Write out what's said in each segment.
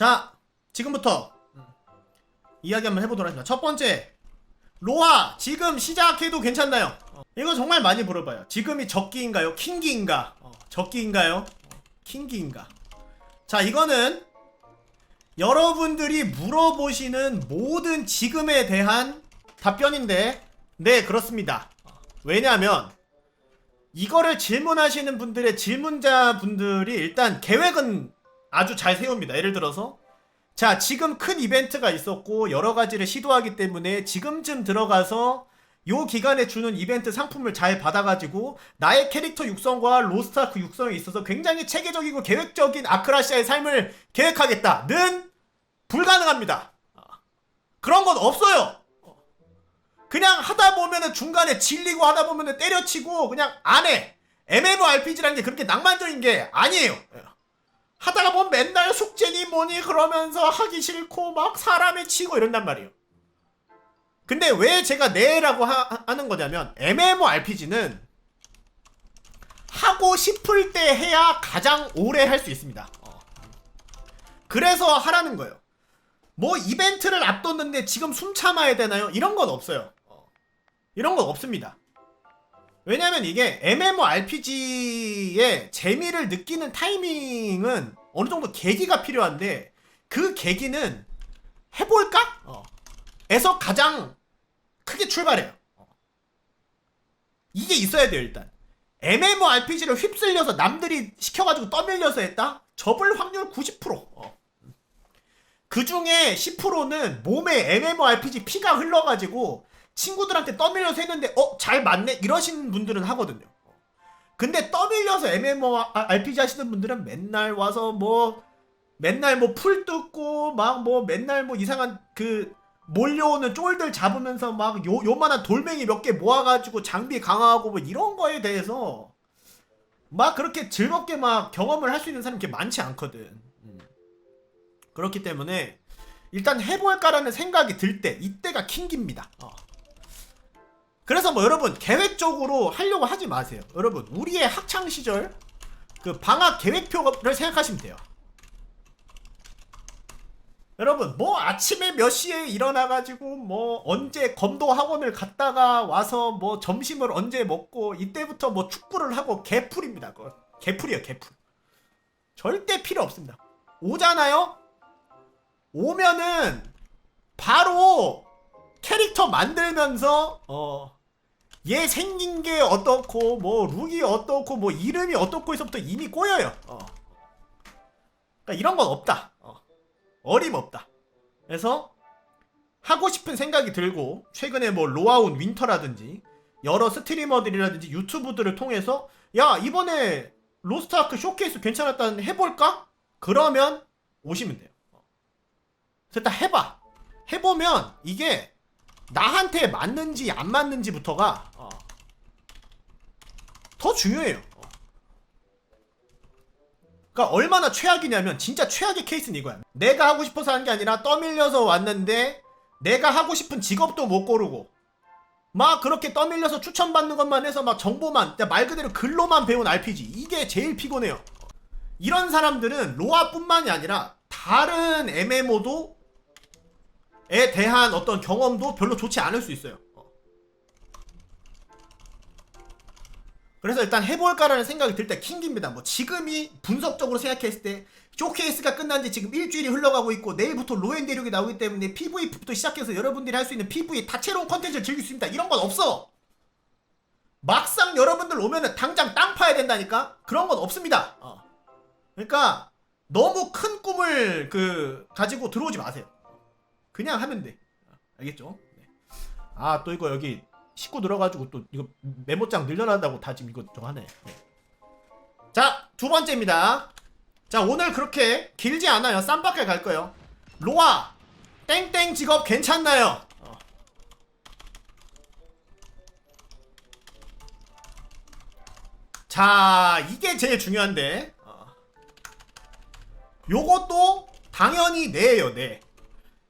자, 지금부터 이야기 한번 해보도록 하겠습니다. 첫 번째, 로아 지금 시작해도 괜찮나요? 어, 이거 정말 많이 물어봐요. 지금이 적기인가요? 킹기인가? 어, 적기인가요? 어, 킹기인가? 자, 이거는 여러분들이 물어보시는 모든 지금에 대한 답변인데, 네, 그렇습니다. 어, 왜냐하면 이거를 질문하시는 분들의 질문자 분들이 일단 계획은 아주 잘 세웁니다. 예를 들어서 자 지금 큰 이벤트가 있었고 여러 가지를 시도하기 때문에 지금쯤 들어가서 요 기간에 주는 이벤트 상품을 잘 받아가지고 나의 캐릭터 육성과 로스트아크 육성에 있어서 굉장히 체계적이고 계획적인 아크라시아의 삶을 계획하겠다는 불가능합니다. 아, 그런 건 없어요. 그냥 하다 보면은 중간에 질리고 하다 보면은 때려치고 그냥 안 해. MMORPG라는 게 그렇게 낭만적인 게 아니에요. 하다가 보면 맨날 숙제니 뭐니 그러면서 하기 싫고 막 사람에 치고 이런단 말이에요. 근데 왜 제가 네라고 하, 는 거냐면 MMORPG는 하고 싶을 때 해야 가장 오래 할 수 있습니다. 어. 그래서 하라는 거예요. 뭐 이벤트를 앞뒀는데 지금 숨 참아야 되나요? 이런 건 없어요. 어. 이런 건 없습니다. 왜냐면 이게 MMORPG의 재미를 느끼는 타이밍은 어느 정도 계기가 필요한데 그 계기는 해볼까? 어. 에서 가장 크게 출발해요. 어. 이게 있어야 돼요 일단. MMORPG를 휩쓸려서 남들이 시켜가지고 떠밀려서 했다? 접을 확률 90%. 어. 그 중에 10%는 몸에 MMORPG 피가 흘러가지고 친구들한테 떠밀려서 했는데 어 잘 맞네 이러시는 분들은 하거든요. 근데 떠밀려서 MMORPG 하시는 분들은 맨날 와서 뭐 맨날 뭐 풀 뜯고 막 뭐 맨날 뭐 이상한 그 몰려오는 쫄들 잡으면서 막 요 요만한 돌멩이 몇 개 모아가지고 장비 강화하고 뭐 이런 거에 대해서 막 그렇게 즐겁게 막 경험을 할 수 있는 사람이 그렇게 많지 않거든. 음. 그렇기 때문에 일단 해볼까라는 생각이 들 때 이때가 킹기입니다. 어. 그래서 뭐 여러분 계획적으로 하려고 하지 마세요. 여러분 우리의 학창 시절 그 방학 계획표를 생각하시면 돼요. 여러분 뭐 아침에 몇 시에 일어나가지고 뭐 언제 검도 학원을 갔다가 와서 뭐 점심을 언제 먹고 이때부터 뭐 축구를 하고 개풀입니다. 그거 개풀이에요 개풀. 절대 필요 없습니다. 오잖아요. 오면은 바로 캐릭터 만들면서 어. 얘 생긴 게 어떻고 뭐 룩이 어떻고 뭐 이름이 어떻고 해서부터 이미 꼬여요. 어. 그러니까 이런 건 없다. 어. 어림없다. 그래서 하고 싶은 생각이 들고 최근에 뭐 로아운 윈터라든지 여러 스트리머들이라든지 유튜브들을 통해서 야 이번에 로스트아크 쇼케이스 괜찮았다 해볼까? 그러면 오시면 돼요. 어. 그래서 일단 해봐. 해보면 이게 나한테 맞는지 안 맞는지부터가 어, 더 중요해요. 어. 그러니까 얼마나 최악이냐면 진짜 최악의 케이스는 이거야. 내가 하고 싶어서 하는 게 아니라 떠밀려서 왔는데 내가 하고 싶은 직업도 못 고르고 막 그렇게 떠밀려서 추천받는 것만 해서 막 정보만 그냥 말 그대로 글로만 배운 RPG 이게 제일 피곤해요. 이런 사람들은 로아뿐만이 아니라 다른 MMO도 에 대한 어떤 경험도 별로 좋지 않을 수 있어요. 어. 그래서 일단 해볼까라는 생각이 들 때 킹기입니다. 뭐 지금이 분석적으로 생각했을 때 쇼케이스가 끝난 지 지금 일주일이 흘러가고 있고 내일부터 로엔 대륙이 나오기 때문에 PV부터 시작해서 여러분들이 할 수 있는 PV 다채로운 컨텐츠를 즐길 수 있습니다. 이런 건 없어. 막상 여러분들 오면은 당장 땅 파야 된다니까 그런 건 없습니다. 어. 그러니까 너무 큰 꿈을 그 가지고 들어오지 마세요. 그냥 하면 돼. 알겠죠? 네. 아, 또 이거 여기 식구 들어가지고 또 이거 메모장 늘려난다고 다 지금 이거 좀 하네. 네. 자, 두 번째입니다. 자, 오늘 그렇게 길지 않아요. 쌈박에 갈 거예요. 로아, 땡땡 직업 괜찮나요? 어. 자, 이게 제일 중요한데. 어. 요것도 당연히 네예요, 네.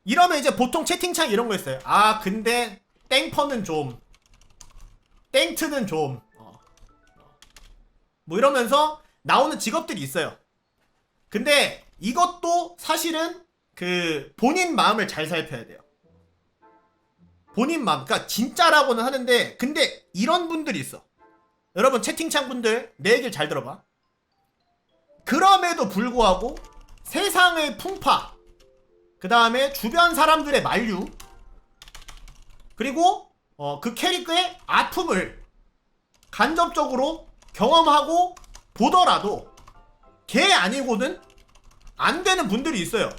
이러면 이제 보통 채팅창 이런 거 있어요. 아, 근데 땡퍼는 좀 땡트는 좀 어. 뭐 이러면서 나오는 직업들이 있어요. 근데 이것도 사실은 그 본인 마음을 잘 살펴야 돼요. 본인 마음. 그러니까 진짜라고는 하는데 근데 이런 분들이 있어. 여러분 채팅창 분들 내 얘기를 잘 들어봐. 그럼에도 불구하고 세상의 풍파, 그 다음에 주변 사람들의 만류, 그리고 어, 그 캐릭터의 아픔을 간접적으로 경험하고 보더라도 걔 아니고는 안 되는 분들이 있어요.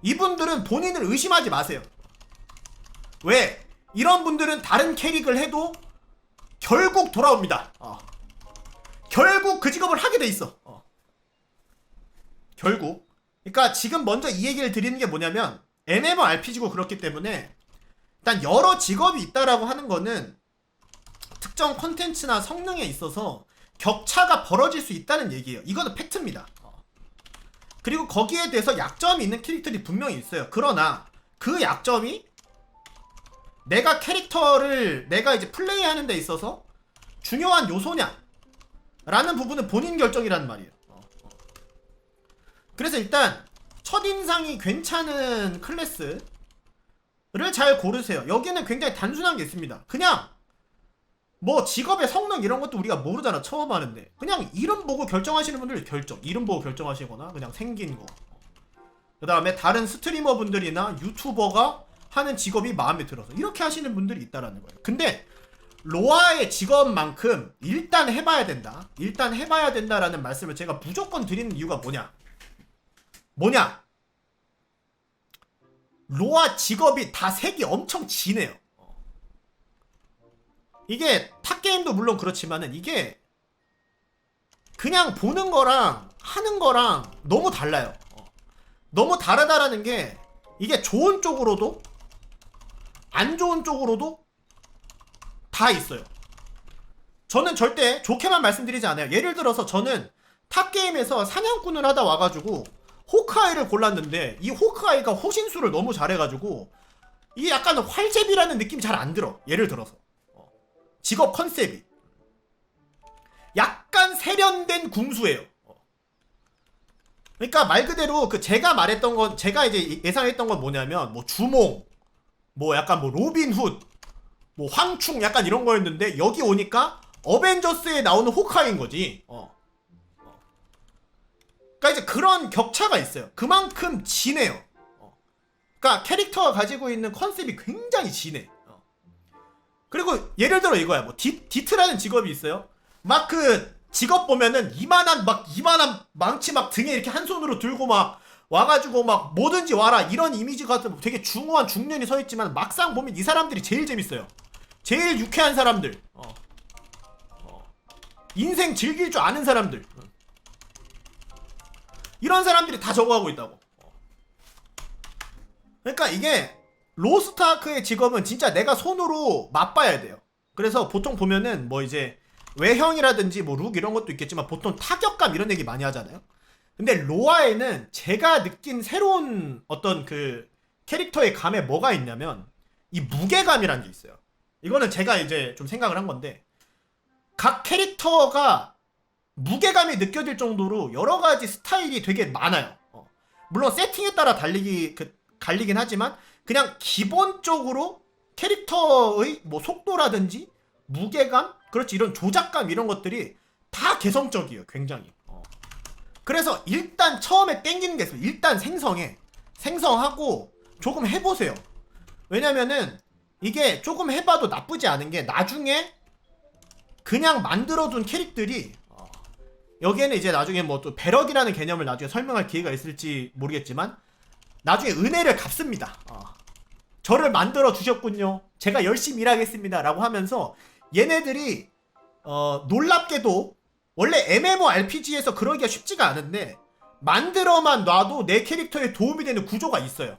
이분들은 본인을 의심하지 마세요. 왜? 이런 분들은 다른 캐릭을 해도 결국 돌아옵니다. 어. 결국 그 직업을 하게 돼 있어. 어. 결국. 그러니까 지금 먼저 이 얘기를 드리는 게 뭐냐면 MMORPG고 그렇기 때문에 일단 여러 직업이 있다라고 하는 거는 특정 컨텐츠나 성능에 있어서 격차가 벌어질 수 있다는 얘기예요. 이거는 팩트입니다. 어. 그리고 거기에 대해서 약점이 있는 캐릭터들이 분명히 있어요. 그러나 그 약점이 내가 캐릭터를 내가 이제 플레이하는 데 있어서 중요한 요소냐 라는 부분은 본인 결정이라는 말이에요. 그래서 일단 첫인상이 괜찮은 클래스를 잘 고르세요. 여기는 굉장히 단순한 게 있습니다. 그냥 뭐 직업의 성능 이런 것도 우리가 모르잖아 처음 하는데 그냥 이름 보고 결정하시는 분들 결정 이름 보고 결정하시거나 그냥 생긴 거그 다음에 다른 스트리머 분들이나 유튜버가 하는 직업이 마음에 들어서 이렇게 하시는 분들이 있다라는 거예요 근데 로아의 직업만큼 일단 해봐야 된다 일단 해봐야 된다라는 말씀을 제가 무조건 드리는 이유가 뭐냐 뭐냐 로아 직업이 다 색이 엄청 진해요 이게 탑게임도 물론 그렇지만은 이게 그냥 보는 거랑 하는 거랑 너무 달라요. 어. 너무 다르다라는 게 이게 좋은 쪽으로도 안 좋은 쪽으로도 다 있어요. 저는 절대 좋게만 말씀드리지 않아요. 예를 들어서 저는 탑게임에서 사냥꾼을 하다 와가지고 호크아이를 골랐는데 이 호크아이가 호신술을 너무 잘해가지고 이게 약간 활제비라는 느낌이 잘 안 들어. 예를 들어서. 직업 컨셉이 약간 세련된 궁수예요. 그러니까 말 그대로 그 제가 말했던 건 제가 이제 예상했던 건 뭐냐면 뭐 주몽 뭐 약간 뭐 로빈 훗, 뭐 황충 약간 이런 거였는데 여기 오니까 어벤져스에 나오는 호카인 거지. 어. 어. 그러니까 이제 그런 격차가 있어요. 그만큼 진해요. 어. 그러니까 캐릭터가 가지고 있는 컨셉이 굉장히 진해. 그리고 예를 들어 이거야. 뭐 디, 디트라는 직업이 있어요. 막 그 직업 보면은 이만한 막 이만한 망치 막 등에 이렇게 한 손으로 들고 막 와가지고 막 뭐든지 와라 이런 이미지 같은 되게 중후한 중년이 서 있지만 막상 보면 이 사람들이 제일 재밌어요. 제일 유쾌한 사람들. 어. 어. 인생 즐길 줄 아는 사람들. 어. 이런 사람들이 다 저거 하고 있다고. 어. 그러니까 이게 로스타크의 직업은 진짜 내가 손으로 맛봐야 돼요. 그래서 보통 보면은 뭐 이제 외형이라든지 뭐 룩 이런 것도 있겠지만 보통 타격감 이런 얘기 많이 하잖아요. 근데 로아에는 제가 느낀 새로운 어떤 그 캐릭터의 감에 뭐가 있냐면 이 무게감이라는 게 있어요. 이거는 제가 이제 좀 생각을 한 건데 각 캐릭터가 무게감이 느껴질 정도로 여러 가지 스타일이 되게 많아요. 어. 물론 세팅에 따라 달리기 그 갈리긴 하지만 그냥 기본적으로 캐릭터의 뭐 속도라든지 무게감, 그렇지 이런 조작감 이런 것들이 다 개성적이에요, 굉장히. 어. 그래서 일단 처음에 땡기는 게 있어요. 일단 생성해, 생성하고 조금 해보세요. 왜냐면은 이게 조금 해봐도 나쁘지 않은 게 나중에 그냥 만들어둔 캐릭들이 어, 여기에는 이제 나중에 뭐 또 배럭이라는 개념을 나중에 설명할 기회가 있을지 모르겠지만 나중에 은혜를 갚습니다. 어. 저를 만들어 주셨군요. 제가 열심히 일하겠습니다. 라고 하면서 얘네들이 어, 놀랍게도 원래 MMORPG에서 그러기가 쉽지가 않은데 만들어만 놔도 내 캐릭터에 도움이 되는 구조가 있어요.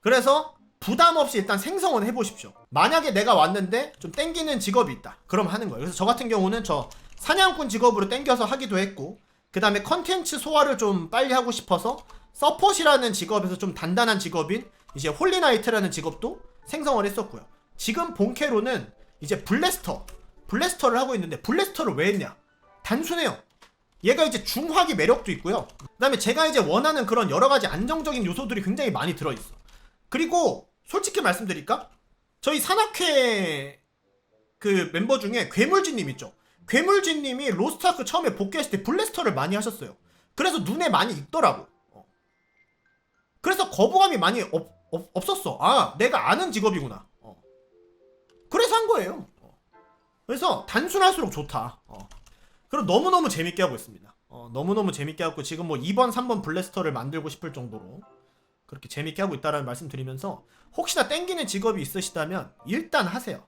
그래서 부담 없이 일단 생성은 해보십시오. 만약에 내가 왔는데 좀 땡기는 직업이 있다. 그럼 하는 거예요. 그래서 저 같은 경우는 저 사냥꾼 직업으로 땡겨서 하기도 했고 그 다음에 컨텐츠 소화를 좀 빨리 하고 싶어서 서폿이라는 직업에서 좀 단단한 직업인 이제 홀리나이트라는 직업도 생성을 했었고요. 지금 본캐로는 이제 블래스터, 블래스터를 하고 있는데 블래스터를 왜 했냐? 단순해요. 얘가 이제 중화기 매력도 있고요. 그 다음에 제가 이제 원하는 그런 여러 가지 안정적인 요소들이 굉장히 많이 들어 있어. 그리고 솔직히 말씀드릴까? 저희 산악회 그 멤버 중에 괴물진님 있죠. 괴물진님이 로스트아크 처음에 복귀했을 때 블래스터를 많이 하셨어요. 그래서 눈에 많이 익더라고. 어. 그래서 거부감이 많이 없, 없, 없었어. 아, 내가 아는 직업이구나. 어. 그래서 한 거예요. 어. 그래서 단순할수록 좋다. 어. 그리고 너무너무 재밌게 하고 있습니다. 어, 너무너무 재밌게 하고 지금 뭐 2번, 3번 블래스터를 만들고 싶을 정도로 그렇게 재밌게 하고 있다라는 말씀 드리면서 혹시나 땡기는 직업이 있으시다면 일단 하세요.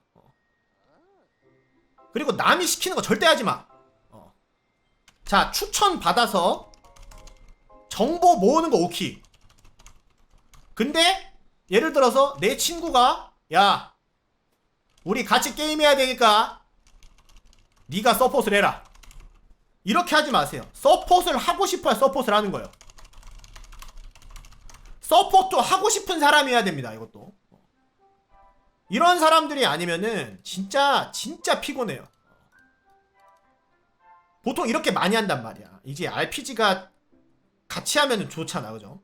어. 그리고 남이 시키는 거 절대 하지 마. 어. 자, 추천 받아서 정보 모으는 거 오키. 근데 예를 들어서 내 친구가 야, 우리 같이 게임해야 되니까 네가 서폿을 해라. 이렇게 하지 마세요. 서폿을 하고 싶어야 서폿을 하는 거예요. 서폿도 하고 싶은 사람이어야 됩니다. 이것도. 이런 사람들이 아니면은 진짜 진짜 피곤해요. 보통 이렇게 많이 한단 말이야. 이제 RPG가 같이 하면은 좋잖아, 그죠?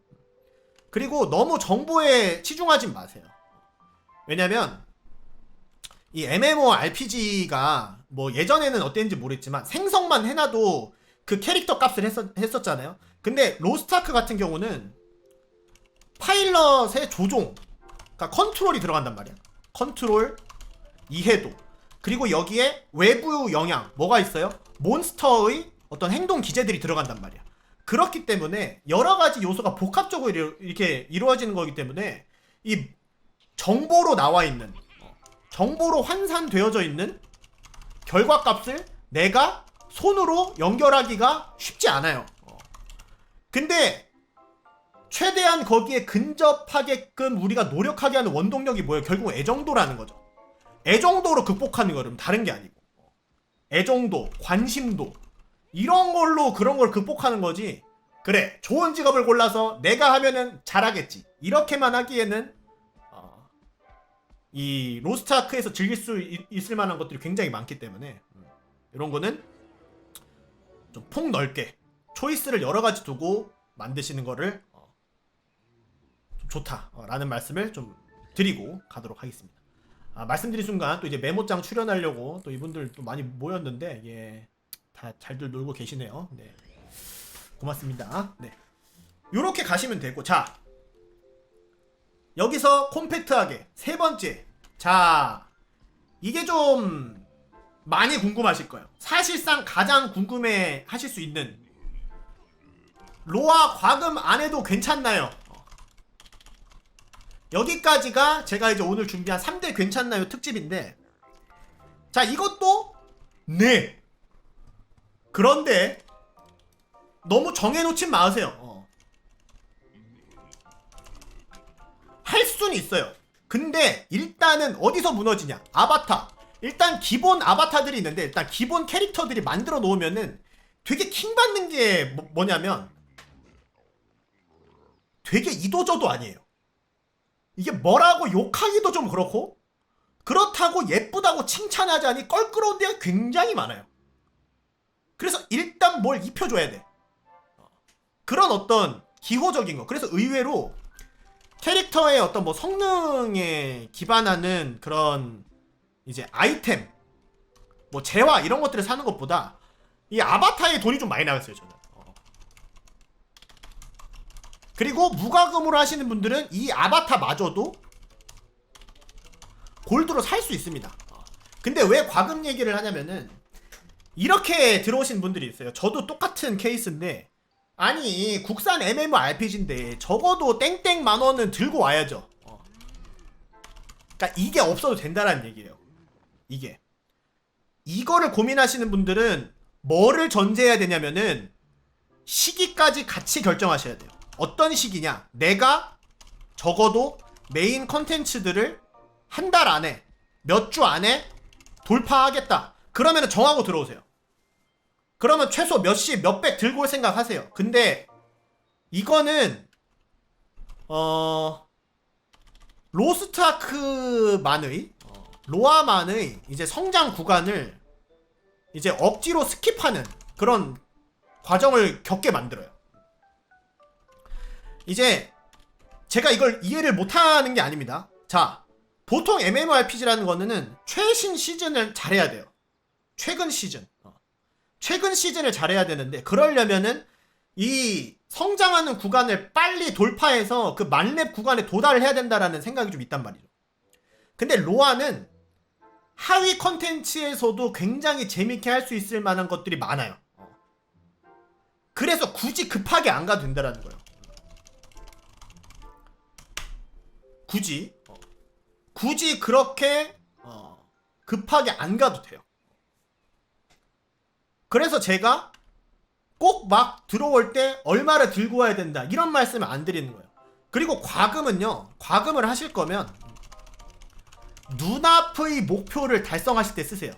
그리고 너무 정보에 치중하지 마세요. 왜냐면 이 MMORPG가 뭐 예전에는 어땠는지 모르겠지만 생성만 해놔도 그 캐릭터 값을 했었, 했었잖아요. 근데 로스트아크 같은 경우는 파일럿의 조종, 그러니까 컨트롤이 들어간단 말이야. 컨트롤, 이해도, 그리고 여기에 외부 영향, 뭐가 있어요? 몬스터의 어떤 행동 기제들이 들어간단 말이야. 그렇기 때문에 여러 가지 요소가 복합적으로 이렇게 이루어지는 거기 때문에 이 정보로 나와 있는 정보로 환산되어져 있는 결과값을 내가 손으로 연결하기가 쉽지 않아요. 어. 근데 최대한 거기에 근접하게끔 우리가 노력하게 하는 원동력이 뭐예요? 결국 애정도라는 거죠. 애정도로 극복하는 거는 다른 게 아니고 애정도, 관심도 이런 걸로 그런 걸 극복하는 거지. 그래 좋은 직업을 골라서 내가 하면은 잘하겠지. 이렇게만 하기에는 어, 이 로스트아크에서 즐길 수 있, 있을 만한 것들이 굉장히 많기 때문에 음, 이런 거는 좀 폭 넓게 초이스를 여러 가지 두고 만드시는 거를 좋다라는 말씀을 좀 드리고 가도록 하겠습니다. 아, 말씀드린 순간 또 이제 메모장 출연하려고 또 이분들 또 많이 모였는데 예, 다 잘들 놀고 계시네요. 네. 고맙습니다. 네. 요렇게 가시면 되고 자 여기서 콤팩트하게 세 번째 자 이게 좀 많이 궁금하실 거예요. 사실상 가장 궁금해 하실 수 있는 로아 과금 안 해도 괜찮나요? 어. 여기까지가 제가 이제 오늘 준비한 3대 괜찮나요 특집인데 자 이것도 네. 그런데 너무 정해놓진 마세요. 어. 할 수는 있어요. 근데 일단은 어디서 무너지냐? 아바타. 일단 기본 아바타들이 있는데 일단 기본 캐릭터들이 만들어 놓으면은 되게 킹받는 게 뭐, 뭐냐면 되게 이도저도 아니에요 이게 뭐라고 욕하기도 좀 그렇고 그렇다고 예쁘다고 칭찬하자니 껄끄러운 데가 굉장히 많아요. 그래서 일단 뭘 입혀줘야 돼. 그런 어떤 기호적인 거. 그래서 의외로 캐릭터의 어떤 뭐 성능에 기반하는 그런 이제 아이템, 뭐 재화 이런 것들을 사는 것보다 이 아바타에 돈이 좀 많이 나갔어요 저는. 어. 그리고 무과금으로 하시는 분들은 이 아바타마저도 골드로 살 수 있습니다. 어. 근데 왜 과금 얘기를 하냐면은 이렇게 들어오신 분들이 있어요. 저도 똑같은 케이스인데 아니 국산 MMORPG인데 적어도 땡땡 만 원은 들고 와야죠. 어. 그러니까 이게 없어도 된다라는 얘기예요. 이게 이거를 고민하시는 분들은 뭐를 전제해야 되냐면은 시기까지 같이 결정하셔야 돼요. 어떤 시기냐? 내가 적어도 메인 컨텐츠들을 한 달 안에 몇 주 안에 돌파하겠다. 그러면 정하고 들어오세요. 그러면 최소 몇십 몇백 들고 올 생각 하세요. 근데 이거는 어 로스트아크만의 어, 로아만의 이제 성장 구간을 이제 억지로 스킵하는 그런 과정을 겪게 만들어요. 이제 제가 이걸 이해를 못하는 게 아닙니다. 자, 보통 MMORPG라는 거는 최신 시즌을 잘해야 돼요. 최근 시즌. 어. 최근 시즌을 잘해야 되는데 그러려면은 이 성장하는 구간을 빨리 돌파해서 그 만렙 구간에 도달을 해야 된다라는 생각이 좀 있단 말이죠. 근데 로아는 하위 컨텐츠에서도 굉장히 재밌게 할 수 있을 만한 것들이 많아요. 어. 그래서 굳이 급하게 안 가도 된다라는 거예요. 굳이 어. 굳이 그렇게 어, 급하게 안 가도 돼요. 그래서 제가 꼭 막 들어올 때 얼마를 들고 와야 된다 이런 말씀을 안 드리는 거예요. 그리고 과금은요. 과금을 하실 거면 눈앞의 목표를 달성하실 때 쓰세요.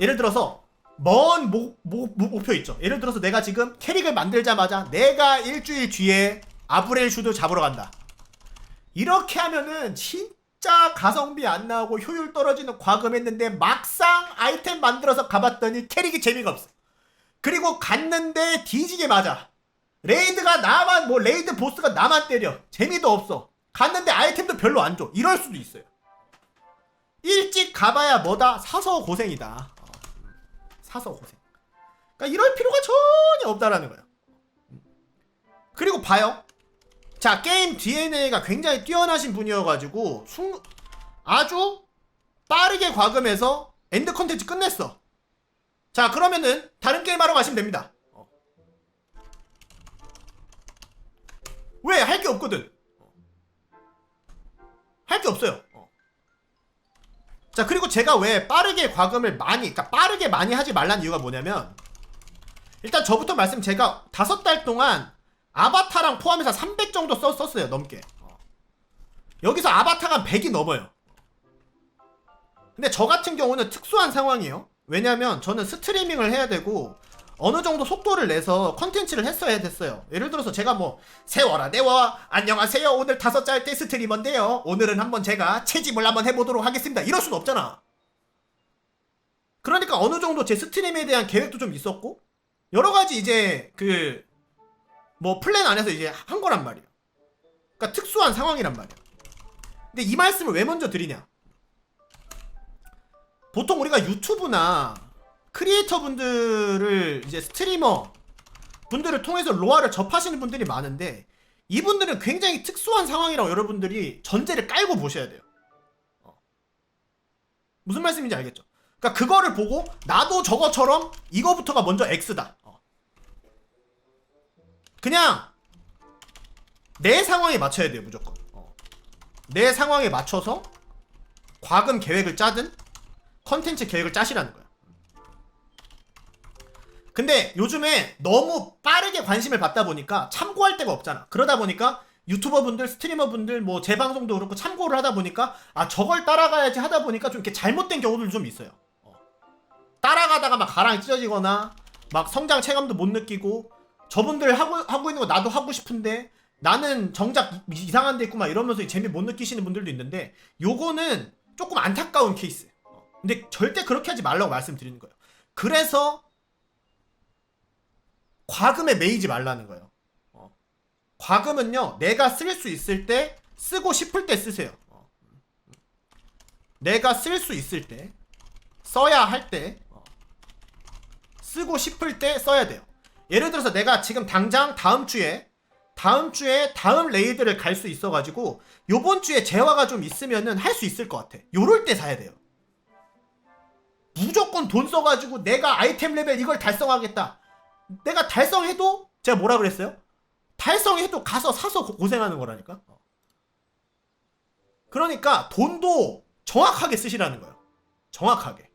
예를 들어서 먼 목, 목, 목- 목표 있죠. 예를 들어서 내가 지금 캐릭을 만들자마자 내가 일주일 뒤에 아브렐 슈도 잡으러 간다. 이렇게 하면은 진짜 가성비 안 나오고 효율 떨어지는 과금했는데 막상 아이템 만들어서 가봤더니 캐릭이 재미가 없어. 그리고 갔는데 뒤지게 맞아. 레이드가 나만 뭐 레이드 보스가 나만 때려. 재미도 없어. 갔는데 아이템도 별로 안 줘. 이럴 수도 있어요. 일찍 가봐야 뭐다 사서 고생이다. 어, 사서 고생. 그러니까 이럴 필요가 전혀 없다라는 거예요. 그리고 봐요. 자 게임 DNA가 굉장히 뛰어나신 분이어가지고 순 아주 빠르게 과금해서 엔드 컨텐츠 끝냈어. 자 그러면은 다른 게임 하러 가시면 됩니다. 어. 왜할 게 없거든. 할 게 없어요. 어. 자 그리고 제가 왜 빠르게 과금을 많이 그러니까 빠르게 많이 하지 말라는 이유가 뭐냐면 일단 저부터 말씀 제가 다섯 달 동안 아바타랑 포함해서 300 정도 썼, 썼어요 넘게. 어. 여기서 아바타가 100이 넘어요. 근데 저 같은 경우는 특수한 상황이에요. 왜냐면 저는 스트리밍을 해야 되고 어느 정도 속도를 내서 컨텐츠를 했어야 됐어요. 예를 들어서 제가 뭐 세워라 내워. 안녕하세요. 오늘 다섯 짤때 스트리머인데요. 오늘은 한번 제가 채집을 한번 해보도록 하겠습니다. 이럴 순 없잖아. 그러니까 어느 정도 제 스트림에 대한 계획도 좀 있었고 여러 가지 이제 그 뭐 플랜 안에서 이제 한 거란 말이에요. 그러니까 특수한 상황이란 말이에요. 근데 이 말씀을 왜 먼저 드리냐? 보통 우리가 유튜브나 크리에이터 분들을 이제 스트리머 분들을 통해서 로아를 접하시는 분들이 많은데 이분들은 굉장히 특수한 상황이라고 여러분들이 전제를 깔고 보셔야 돼요. 어. 무슨 말씀인지 알겠죠? 그러니까 그거를 보고 나도 저거처럼 이거부터가 먼저 X다. 어. 그냥 내 상황에 맞춰야 돼요 무조건 어. 내 상황에 맞춰서 과금 계획을 짜든 컨텐츠 계획을 짜시라는 거야 근데 요즘에 너무 빠르게 관심을 받다 보니까 참고할 데가 없잖아 그러다 보니까 유튜버 분들 스트리머 분들 뭐제 방송도 그렇고 참고를 하다 보니까 아 저걸 따라가야지 하다 보니까 좀 이렇게 잘못된 경우들 좀 있어요 어. 따라가다가 막 가랑이 찢어지거나 막 성장 체감도 못 느끼고 저분들 하고 하고 있는 거 나도 하고 싶은데 나는 정작 이- 이상한 데 있구만 이러면서 재미 못 느끼시는 분들도 있는데 요거는 조금 안타까운 케이스. 어. 근데 절대 그렇게 하지 말라고 말씀드리는 거예요. 그래서 과금에 매이지 말라는 거예요. 어. 과금은요 내가 쓸 수 있을 때 쓰고 싶을 때 쓰세요. 어. 내가 쓸 수 있을 때 써야 할 때 어. 쓰고 싶을 때 써야 돼요. 예를 들어서 내가 지금 당장 다음 주에 다음 주에 다음 레이드를 갈 수 있어가지고 요번 주에 재화가 좀 있으면은 할 수 있을 것 같아. 요럴 때 사야 돼요. 무조건 돈 써가지고 내가 아이템 레벨 이걸 달성하겠다. 내가 달성해도 제가 뭐라 그랬어요? 달성해도 가서 사서 고- 고생하는 거라니까. 어. 그러니까 돈도 정확하게 쓰시라는 거예요. 정확하게.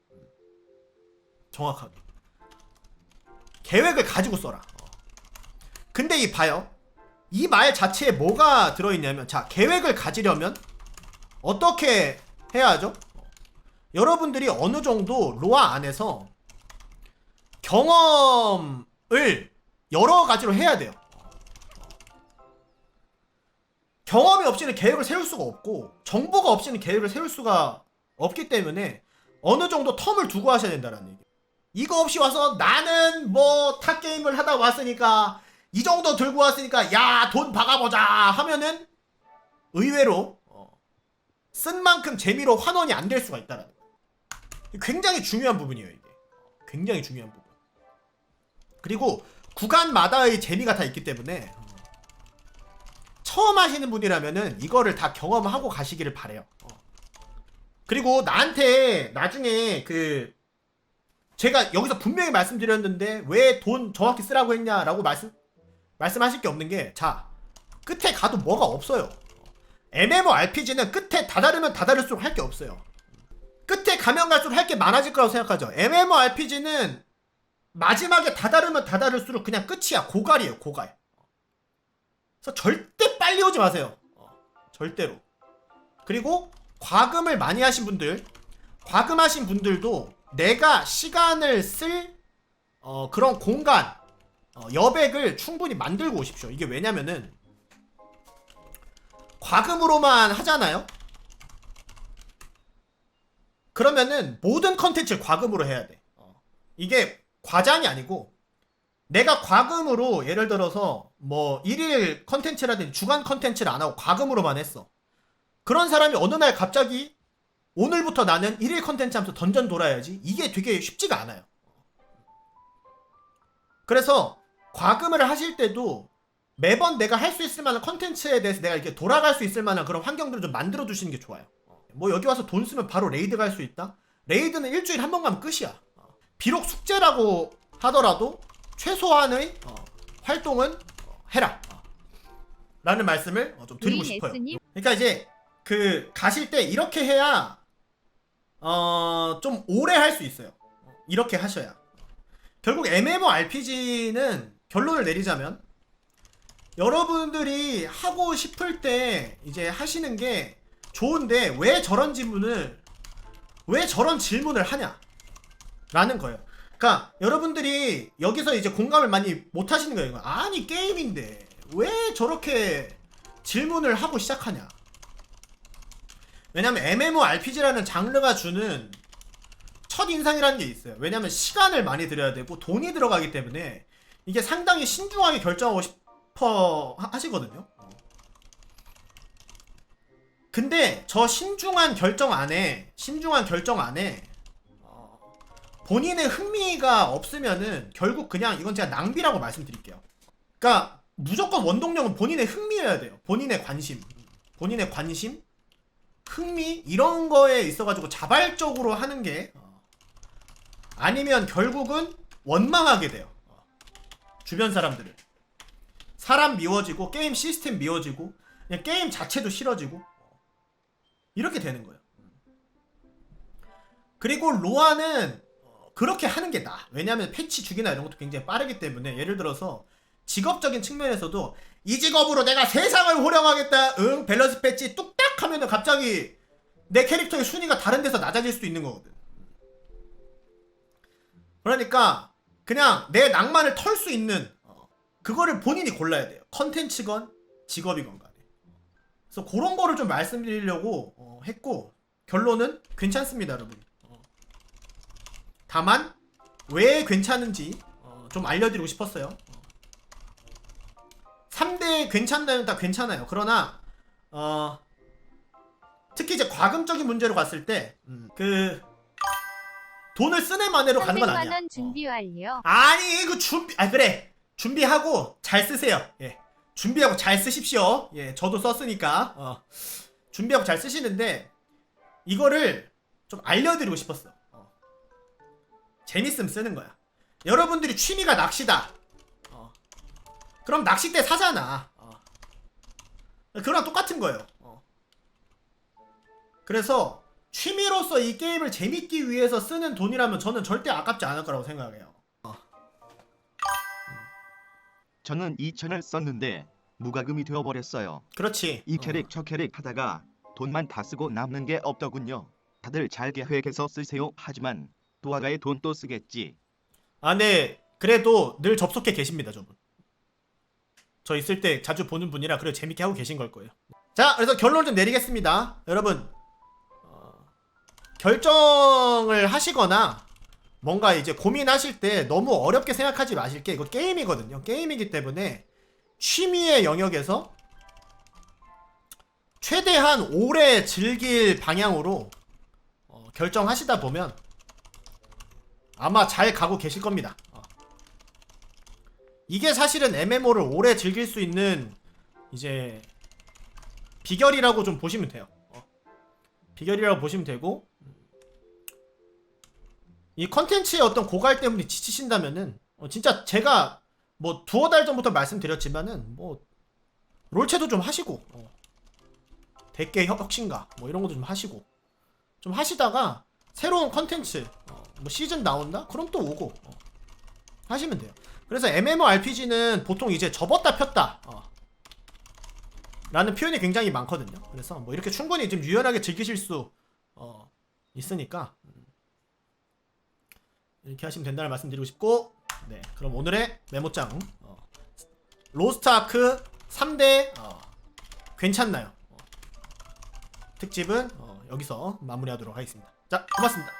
정확하게. 계획을 가지고 써라. 어. 근데 이 봐요. 이 말 자체에 뭐가 들어있냐면, 자, 계획을 가지려면 어떻게 해야 하죠? 어. 여러분들이 어느 정도 로아 안에서 경험을 여러 가지로 해야 돼요. 경험이 없이는 계획을 세울 수가 없고, 정보가 없이는 계획을 세울 수가 없기 때문에 어느 정도 텀을 두고 하셔야 된다는 얘기. 이거 없이 와서 나는 뭐타 게임을 하다 왔으니까 이 정도 들고 왔으니까 야 돈 박아보자 하면은 의외로 어, 쓴 만큼 재미로 환원이 안 될 수가 있다라는 거. 굉장히 중요한 부분이에요 이게. 굉장히 중요한 부분. 그리고 구간마다의 재미가 다 있기 때문에 어, 처음 하시는 분이라면은 이거를 다 경험하고 가시기를 바래요. 어. 그리고 나한테 나중에 그 제가 여기서 분명히 말씀드렸는데 왜 돈 정확히 쓰라고 했냐라고 말씀 말씀하실 게 없는 게 자 끝에 가도 뭐가 없어요. MMORPG는 끝에 다다르면 다다를수록 할 게 없어요. 끝에 가면 갈수록 할 게 많아질 거라고 생각하죠. MMORPG는 마지막에 다다르면 다다를수록 그냥 끝이야. 고갈이에요. 고갈. 그래서 절대 빨리 오지 마세요. 어, 절대로. 그리고 과금을 많이 하신 분들, 과금하신 분들도 내가 시간을 쓸 어, 그런 공간, 어, 여백을 충분히 만들고 오십시오. 이게 왜냐면은 과금으로만 하잖아요. 그러면은 모든 컨텐츠를 과금으로 해야 돼. 어. 이게 과장이 아니고 내가 과금으로 예를 들어서 뭐 일일 컨텐츠라든지 주간 컨텐츠를 안 하고 과금으로만 했어. 그런 사람이 어느 날 갑자기 오늘부터 나는 일일 컨텐츠 하면서 던전 돌아야지. 이게 되게 쉽지가 않아요. 그래서 과금을 하실 때도 매번 내가 할 수 있을 만한 컨텐츠에 대해서 내가 이렇게 돌아갈 수 있을 만한 그런 환경들을 좀 만들어 두시는 게 좋아요. 뭐 여기 와서 돈 쓰면 바로 레이드 갈 수 있다? 레이드는 일주일에 한번 가면 끝이야. 비록 숙제라고 하더라도 최소한의 어, 활동은 어, 해라. 어. 라는 말씀을 어, 좀 드리고 우리 싶어요. 그러니까 이제 그 가실 때 이렇게 해야 어 좀 오래 할 수 있어요. 어, 이렇게 하셔야. 결국 MMORPG는 결론을 내리자면 여러분들이 하고 싶을 때 이제 하시는 게 좋은데 왜 저런 질문을 왜 저런 질문을 하냐? 라는 거예요. 그러니까 여러분들이 여기서 이제 공감을 많이 못 하시는 거예요. 아니 게임인데 왜 저렇게 질문을 하고 시작하냐? 왜냐면 MMORPG라는 장르가 주는 첫 인상이라는 게 있어요. 왜냐면 시간을 많이 들여야 되고 돈이 들어가기 때문에 이게 상당히 신중하게 결정하고 싶어 하- 하시거든요. 근데 저 신중한 결정 안에 신중한 결정 안에 어, 본인의 흥미가 없으면은 결국 그냥 이건 제가 낭비라고 말씀드릴게요. 그러니까 무조건 원동력은 본인의 흥미여야 돼요. 본인의 관심, 본인의 관심, 흥미 이런 거에 있어가지고 자발적으로 하는 게 어, 아니면 결국은 원망하게 돼요. 어, 주변 사람들을 사람 미워지고 게임 시스템 미워지고 그냥 게임 자체도 싫어지고 이렇게 되는 거예요. 그리고 로아는 어, 그렇게 하는 게 나아. 왜냐하면 패치 주기나 이런 것도 굉장히 빠르기 때문에 예를 들어서 직업적인 측면에서도 이 직업으로 내가 세상을 호령하겠다. 응 밸런스 패치 뚝딱 하면은 갑자기 내 캐릭터의 순위가 다른 데서 낮아질 수도 있는 거거든. 그러니까 그냥 내 낭만을 털 수 있는 어, 그거를 본인이 골라야 돼요. 컨텐츠건 직업이건 간에. 그래서 그런 거를 좀 말씀드리려고 어, 했고 결론은 괜찮습니다, 여러분. 어. 다만 왜 괜찮은지 어, 좀 알려드리고 싶었어요. 어. 3대 괜찮나요? 다 괜찮아요. 그러나 어, 특히 이제 과금적인 문제로 갔을 때그 돈을 쓰는 만해로 가는 건 300만 아니야. 원 준비 완료. 아니 그 준비 아 그래 준비하고 잘 쓰세요 예 준비하고 잘 쓰십시오 예 저도 썼으니까 어 준비하고 잘 쓰시는데 이거를 좀 알려드리고 싶었어 어. 재밌으면 쓰는 거야 여러분들이 취미가 낚시다 어. 그럼 낚싯대 사잖아 어. 그거랑 똑같은 거예요 어. 그래서 취미로서 이 게임을 재밌기 위해서 쓰는 돈이라면 저는 절대 아깝지 않을 거라고 생각해요 저는 2천을 썼는데 무과금이 되어버렸어요. 그렇지 이 어. 캐릭 저 캐릭 하다가 돈만 다 쓰고 남는 게 없더군요. 다들 잘 계획해서 쓰세요. 하지만 도화가의 돈 또 쓰겠지. 아, 네. 그래도 늘 접속해 계십니다, 저분. 저 있을 때 자주 보는 분이라 그래 재밌게 하고 계신 걸 거예요. 자, 그래서 결론을 좀 내리겠습니다. 여러분, 어, 결정을 하시거나 뭔가 이제 고민하실 때 너무 어렵게 생각하지 마실 게 이거 게임이거든요. 게임이기 때문에 취미의 영역에서 최대한 오래 즐길 방향으로 어, 결정하시다 보면 아마 잘 가고 계실 겁니다. 어. 이게 사실은 MMO를 오래 즐길 수 있는 이제 비결이라고 좀 보시면 돼요. 어. 비결이라고 보시면 되고 이 컨텐츠의 어떤 고갈 때문에 지치신다면은 어, 진짜 제가 뭐 두어 달 전부터 말씀드렸지만은 뭐 롤체도 좀 하시고 어. 혁- 혁신가 뭐 이런 것도 좀 하시고 좀 하시다가 새로운 컨텐츠 어, 뭐 시즌 나온다? 그럼 또 오고 어. 하시면 돼요. 그래서 MMORPG는 보통 이제 접었다 폈다 어. 라는 표현이 굉장히 많거든요. 그래서 뭐 이렇게 충분히 좀 유연하게 즐기실 수 어, 있으니까 음. 이렇게 하시면 된다는 말씀드리고 싶고 네 그럼 오늘의 메모장 어, 로스트 아크 3대 어, 괜찮나요? 어, 특집은 어, 여기서 마무리하도록 하겠습니다. 자 고맙습니다.